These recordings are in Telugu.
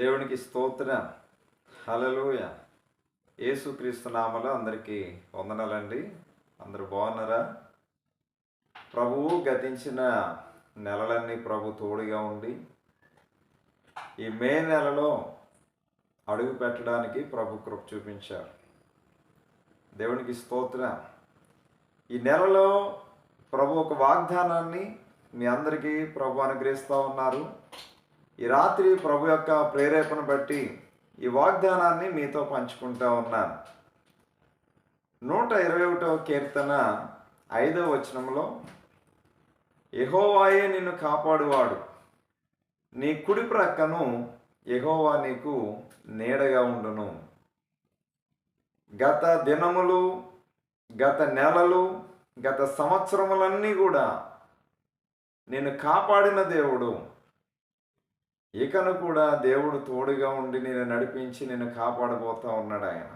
దేవునికి స్తోత్రం. హలలోయ యేసుక్రీస్తు నామలో అందరికీ వందనాలండి. అందరూ బాగున్నారా? ప్రభువు గతించిన నెలలన్నీ ప్రభు తోడుగా ఉండి ఈ మే నెలలో అడుగు పెట్టడానికి ప్రభు కృప చూపించారు. దేవునికి స్తోత్రం. ఈ నెలలో ప్రభు ఒక వాగ్దానాన్ని మీ అందరికీ ప్రభు అనుగ్రహిస్తూ ఉన్నారు. ఈ రాత్రి ప్రభు యొక్క ప్రేరేపణ బట్టి ఈ వాగ్దానాన్ని మీతో పంచుకుంటా ఉన్నాను. నూట ఇరవై ఒకటవ కీర్తన ఐదవ వచనంలో యెహోవాయే నిన్ను కాపాడువాడు. నీ కుడి ప్రక్కను ఎహోవా నీకు నీడగా ఉండును. గత దినములు గత నెలలు గత సంవత్సరములన్నీ కూడా నేను కాపాడిన దేవుడు. ఇకను కూడా దేవుడు తోడుగా ఉండి నేను నడిపించి నేను కాపాడబోతా ఉన్నాడు ఆయన.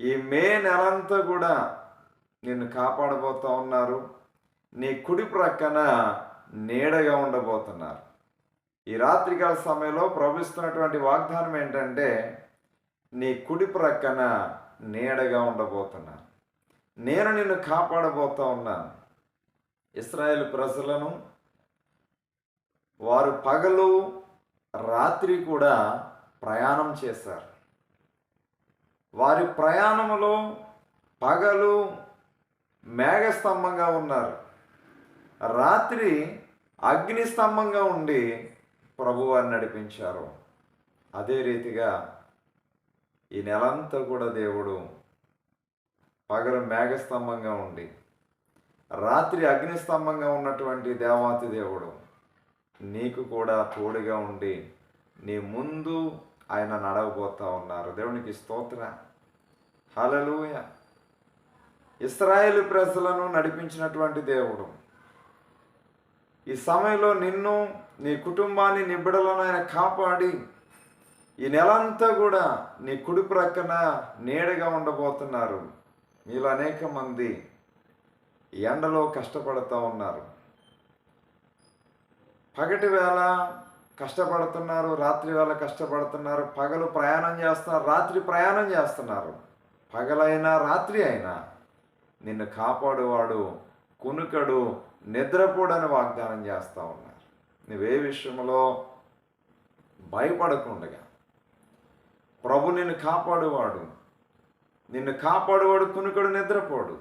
ఈ మే నెలంతా కూడా నిన్ను కాపాడబోతా ఉన్నారు. నీ కుడి ప్రక్కన నీడగా ఉండబోతున్నారు. ఈ రాత్రికాల సమయంలో ప్రవహిస్తున్నటువంటి వాగ్దానం ఏంటంటే నీ కుడి ప్రక్కన నీడగా ఉండబోతున్నాను నేను నిన్ను కాపాడబోతా ఉన్నాను. ఇస్రాయేల్ ప్రజలను వారు పగలు రాత్రి కూడా ప్రయాణం చేశారు. వారి ప్రయాణంలో పగలు మేఘస్తంభంగా ఉన్నారు. రాత్రి అగ్నిస్తంభంగా ఉండి ప్రభువారు నడిపించారు. అదే రీతిగా ఈ నెలంతా కూడా దేవుడు పగలు మేఘస్తంభంగా ఉండి రాత్రి అగ్నిస్తంభంగా ఉన్నటువంటి దేవాతి దేవుడు నీకు కూడా తోడుగా ఉండి నీ ముందు ఆయన నడవబోతా ఉన్నారు. దేవునికి స్తోత్ర. హలలుయ ఇస్రాయేల్ ప్రజలను నడిపించినటువంటి దేవుడు. ఈ సమయంలో నిన్ను నీ కుటుంబాన్ని నీ ఆయన కాపాడి ఈ నెలంతా కూడా నీ కుడి ప్రక్కన నీడగా ఉండబోతున్నారు. మీలో అనేక మంది ఎండలో కష్టపడుతూ ఉన్నారు. పగటి వేళ కష్టపడుతున్నారు రాత్రి వేళ కష్టపడుతున్నారు పగలు ప్రయాణం చేస్తున్నారు రాత్రి ప్రయాణం చేస్తున్నారు. పగలైనా రాత్రి అయినా నిన్ను కాపాడువాడు కునుకడు నిద్రపోడని వాగ్దానం చేస్తూ ఉన్నారు. నువ్వే విషయంలో భయపడకుండగా. ప్రభు నిన్ను కాపాడువాడు నిన్ను కాపాడువాడు కునుకడు నిద్రపోడు.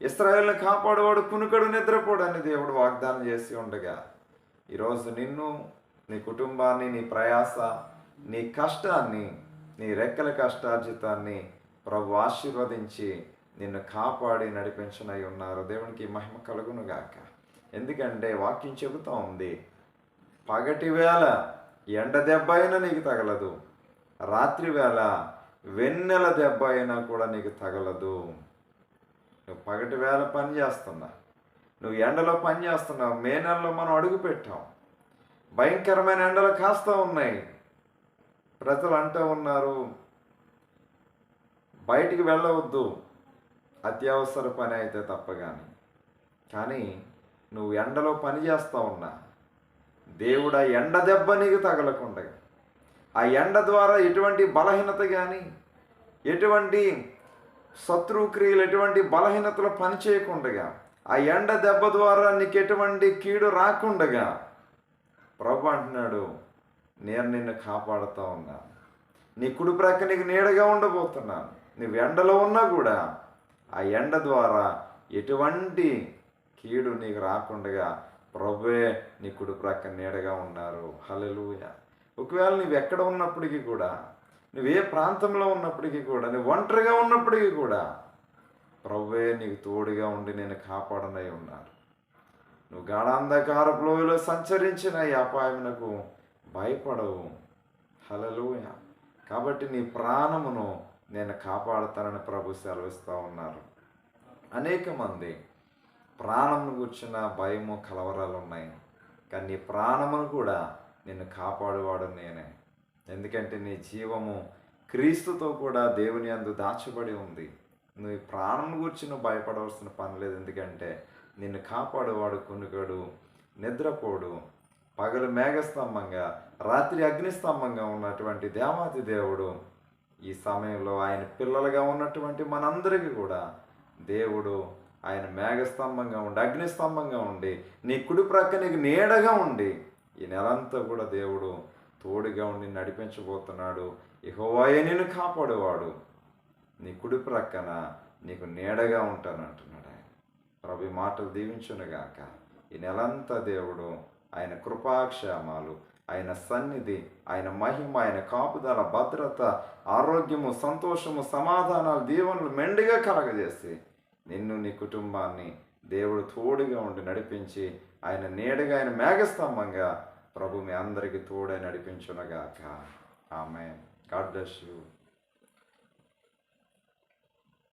ఇస్రాయేల్ని కాపాడువాడు కునుకడు నిద్రపోడు అని దేవుడు వాగ్దానం చేసి ఉండగా ఈరోజు నిన్ను నీ కుటుంబాన్ని నీ ప్రయాస నీ కష్టాన్ని నీ రెక్కల కష్టార్జితాన్ని ప్రభు ఆశీర్వదించి నిన్ను కాపాడి నడిపించనై ఉన్నారు. దేవునికి మహిమ కలుగును గాక ఎందుకంటే వాక్యం చెబుతా ఉంది పగటి వేళ ఎండ దెబ్బ అయినా నీకు తగలదు రాత్రి వేళ వెన్నెల దెబ్బ అయినా కూడా నీకు తగలదు. నువ్వు పగటి వేళ పని చేస్తున్నా నువ్వు ఎండలో పని చేస్తున్నావు మే నెలలో మనం అడుగు పెట్టాం. భయంకరమైన ఎండలు కాస్తూ ఉన్నాయి. ప్రజలు అంటూ ఉన్నారు బయటికి వెళ్ళవద్దు. అత్యవసర పని అయితే తప్ప కానీ కానీ నువ్వు ఎండలో పని చేస్తా ఉన్నా దేవుడు ఆ ఎండ దెబ్బ నీకు తగలకుండా. ఆ ఎండ ద్వారా ఎటువంటి బలహీనత కానీ ఎటువంటి శత్రుక్రియలు ఎటువంటి బలహీనతలు పనిచేయకుండగా ఆ ఎండ దెబ్బ ద్వారా నీకు ఎటువంటి కీడు రాకుండగా ప్రభు అంటున్నాడు నేను నిన్ను కాపాడుతూ ఉన్నాను. నీ కుడి ప్రక్క నీకు నీడగా ఉండబోతున్నాను. నువ్వు ఎండలో ఉన్నా కూడా ఆ ఎండ ద్వారా ఎటువంటి కీడు నీకు రాకుండగా ప్రభువే నీ కుడి ప్రక్క నీడగా ఉన్నారు. హలలుయ ఒకవేళ నువ్వు ఎక్కడ ఉన్నప్పటికీ కూడా నువ్వు ఏ ప్రాంతంలో ఉన్నప్పటికీ కూడా నువ్వు ఒంటరిగా ఉన్నప్పటికీ కూడా ప్రవ్వే నీకు తోడుగా ఉండి నేను కాపాడనై ఉన్నారు నువ్వు గాఢాంధకారపు లోయలో సంచరించిన ఈ అపాయమునకు భయపడవు. హలలోయ కాబట్టి నీ ప్రాణమును నేను కాపాడతానని ప్రభు సెలవిస్తూ ఉన్నారు. అనేక మంది ప్రాణమును కూర్చున్న భయము కలవరాలు ఉన్నాయి. కానీ నీ ప్రాణమును కూడా నిన్ను కాపాడువాడు నేనే. ఎందుకంటే నీ జీవము క్రీస్తుతో కూడా దేవుని అందు దాచబడి ఉంది. నువ్వు ప్రాణం గురించి నువ్వు భయపడవలసిన పని లేదు. ఎందుకంటే నిన్ను కాపాడువాడు కొనుగడు నిద్రపోడు పగలు మేఘస్తంభంగా రాత్రి అగ్నిస్తంభంగా ఉన్నటువంటి దేవాతి దేవుడు ఈ సమయంలో ఆయన పిల్లలుగా ఉన్నటువంటి మనందరికీ కూడా దేవుడు ఆయన మేఘస్తంభంగా ఉండి అగ్నిస్తంభంగా ఉండి నీ కుడి ప్రక్క నీకు నీడగా ఉండి ఈ నెలంతా కూడా దేవుడు తోడుగా ఉండి నడిపించబోతున్నాడు. ఇహోవాయే నిన్ను కాపాడేవాడు. నీ కుడి ప్రక్కన నీకు నీడగా ఉంటానంటున్నాడు ఆయన. ప్రభు మాటలు దీవించునుగాక ఈ నెలంతా దేవుడు ఆయన కృపాక్షేమాలు ఆయన సన్నిధి ఆయన మహిమ ఆయన కాపుదల భద్రత ఆరోగ్యము సంతోషము సమాధానాలు దీవెనలు మెండుగా కలగజేసి నిన్ను నీ కుటుంబాన్ని దేవుడు తోడుగా ఉండి నడిపించి ఆయన నీడగా ఆయన మేఘస్తంభంగా ప్రభు మీ అందరికీ తోడై నడిపించునగాక ఆమె గాడ్ బ్లెస్ యూ.